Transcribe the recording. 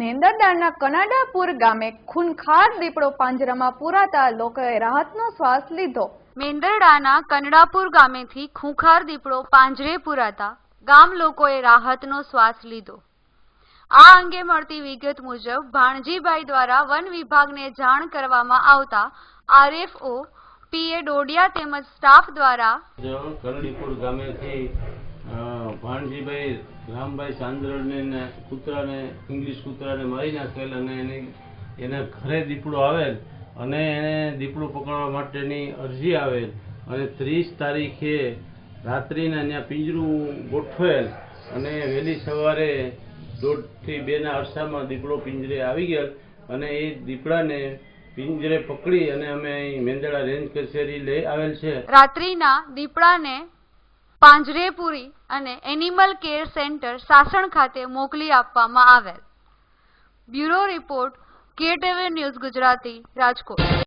મેંદરડાના કનાડાપુર ગામે ખૂનખાર દીપડો પાંજરામાં પુરાતા લોકોએ રાહતનો શ્વાસ લીધો. મેંદરડાના કનડાપુર ગામેથી ખૂંખાર દીપડો પાંજરે પુરાતા ગામ લોકોએ રાહતનો શ્વાસ લીધો. આ અંગે મળતી વિગત મુજબ ભાણજીભાઈ દ્વારા વન વિભાગને જાણ કરવામાં આવતા આરએફઓ પીએ ડોડિયા તેમજ સ્ટાફ દ્વારા જો કરડીપુર ગામેથી ભાણજીભાઈ, રામભાઈ સાંદ્રને કૂતરાને, ઇંગ્લિશ કૂતરાને મારી નાખેલ અને એની, એના ઘરે દીપડો આવેલ અને એને દીપડું પકડવા માટેની અરજી આવેલ. અને ત્રીસ તારીખે રાત્રિના ત્યાં પિંજરું ગોઠવેલ અને વહેલી સવારે દોઢથી બેના અરસામાં દીપડો પિંજરે આવી ગયેલ અને એ દીપડાને પિંજરે પકડી અને અમે મેંદડા રેન્જ કચેરી લઈ આવેલ છે. રાત્રિના દીપડાને પાંજરે પૂરી અને એનિમલ કેર સેન્ટર સાસણ ખાતે મોકલી આપવામાં આવેલ. Bureau report KTV news Gujarati, Rajkot.